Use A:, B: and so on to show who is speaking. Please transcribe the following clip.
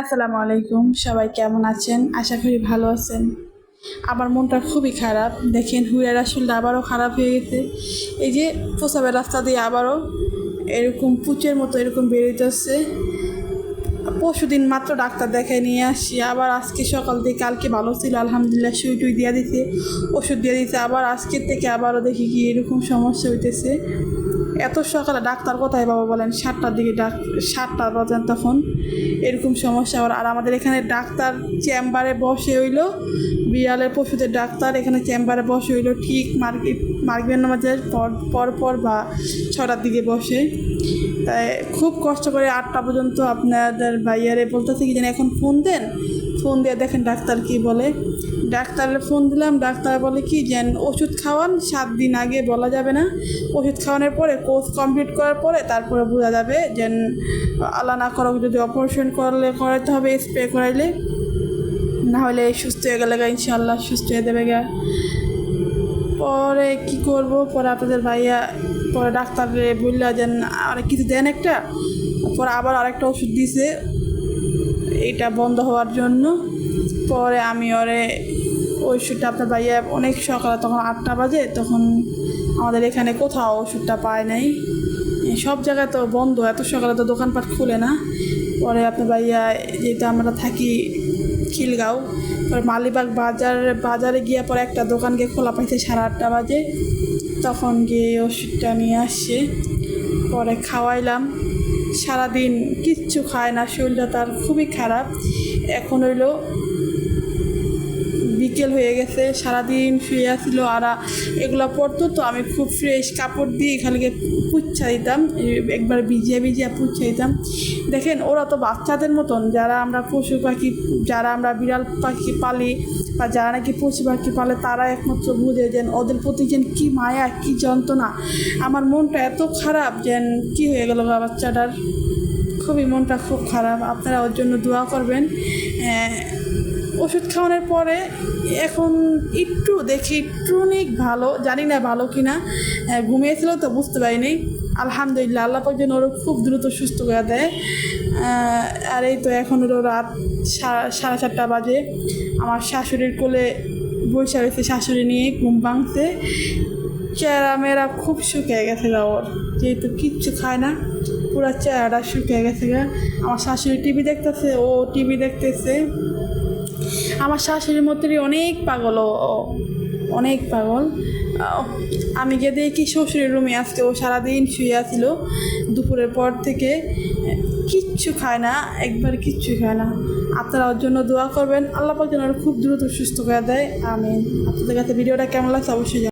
A: আসসালামু আলাইকুম। সবাই কেমন আছেন? আশা করি ভালো আছেন। আমার মনটা খুবই খারাপ। দেখেন হুইয়ার আসলটা আবারও খারাপ হয়ে গেছে। এই যে প্রসাবের রাস্তা দিয়ে আবারও এরকম পুচের মতো এরকম বেরোতেছে পরশু দিন মাত্র ডাক্তার দেখায় নিয়ে আসি। আবার আজকে সকাল থেকে কালকে ভালো ছিল, আলহামদুলিল্লাহ সুই টুই দিয়ে দিছে। ওষুধ দিয়ে দিছে। আবার আজকের থেকে আবারও দেখি কি এরকম সমস্যা হইতেছে। এত সকালে ডাক্তার কোথায় বাবা বলেন? সাতটার দিকে ডাক সাতটা বাজেন তখন এরকম সমস্যা আবার আর আমাদের এখানে ডাক্তার চেম্বারে বসে হইল। বিড়ালের পশুদের ডাক্তার এখানে চেম্বারে বসে হইল। ঠিক মার্কেট মার্কেট নামাজের পর পর পর বা ছটার দিকে বসে। তাই খুব কষ্ট করে আটটা পর্যন্ত আপনাদের ভাইয়ারে বলতেছে কি যেন এখন ফোন দেন? ফোন দিয়ে দেখেন ডাক্তার কি বলে। ডাক্তারের ফোন দিলাম, ডাক্তার বলে কি যেন ওষুধ খাওয়ান, সাত দিন আগে বলা যাবে না। ওষুধ খাওয়ানোর পরে, কোর্স কমপ্লিট করার পরে তারপরে বোঝা যাবে যেন আলা না করো যদি অপারেশন করলে করাতে হবে স্প্রে করাইলে। না হলে সুস্থ হয়ে গেলে গা ইনশাল্লাহ সুস্থ হয়ে দেবে গা। পরে কি করব? পরে আপনাদের ভাইয়া, পরে ডাক্তারে বলল যেন আর কিছু দেন একটা, পরে আবার আরেকটা ওষুধ দিছে। এটা বন্ধ হওয়ার জন্য। পরে আমি ওরে ওই ওষুধটা আপনার ভাইয়া অনেক সকালে তখন আটটা বাজে, তখন আমাদের এখানে কোথাও ওষুধটা পায় নাই। সব জায়গায় তো বন্ধ, এত সকালে তো দোকানপাট খুলে না। পরে আপনার ভাইয়া যেহেতু আমরা থাকি খিলগাঁও, পরে মালিবাগ বাজার, বাজারে গিয়ে পরে একটা দোকান গিয়ে খোলা পাইছে সাড়ে আটটা বাজে। তখন গিয়ে ওষুধটা নিয়ে আসছে। পরে খাওয়াইলাম। সারাদিন কিচ্ছু খায় না শরীরটা তার খুবই খারাপ। এখন হইল বিকেল হয়ে গেছে সারাদিন শুয়ে আসছিল আর এগুলো পড়তো তো আমি খুব ফ্রেশ কাপড় দিয়ে এখানে পুচ্ছা দিতাম একবার ভিজিয়ে ভিজিয়ে পুচ্ছা দিতাম। দেখেন ওরা তো বাচ্চাদের মতন যারা আমরা পশু পাখি যারা আমরা বিড়াল পাখি পালি বা যারা নাকি পশু পাখি পালে তারা একমাত্র বুঝে যেন ওদের প্রতি যেন কী মায়া কী যন্ত্রণা। আমার মনটা এত খারাপ যেন কী হয়ে গেল বাচ্চাটার। খুবই মনটা খুব খারাপ আপনারা ওর জন্য দোয়া করবেন। আহ, ওষুধ খাওয়ানোর পরে এখন একটু দেখি একটু অনেক ভালো, জানি না ভালো কি না ঘুমিয়েছিল তো বুঝতে পারিনি। আলহামদুলিল্লাহ, আল্লাহ পাক ওরা খুব দ্রুত সুস্থ করে দেয়। আর এই তো এখন হলো রাত সাড়ে চারটা বাজে। আমার শাশুড়ির কোলে বৈশা রয়েছে শাশুড়ি নিয়ে ঘুম ভাঙতে। চেহারা মেয়েরা খুব শুকিয়ে গেছে ওর। যেহেতু কিচ্ছু খায় না, পুরো চেহারাটা শুকিয়ে গেছে আমার শাশুড়ি টিভি দেখতেছে, ও টিভি দেখতেছে। আমার শাশুড়ির মধ্যে অনেক পাগল ও অনেক পাগল। আমি গিয়ে দেখি শ্বশুরের রুমে আজকে ও সারাদিন শুয়ে আছিল। দুপুরের পর থেকে কিচ্ছু খায় না, একবার কিচ্ছু খায় না। আপনারা ওর জন্য দোয়া করবেন। আল্লাহ পাক যেন খুব দ্রুত সুস্থ করে দেয়। আমি আপনাদের কাছে ভিডিওটা কেমন লাগছে অবশ্যই।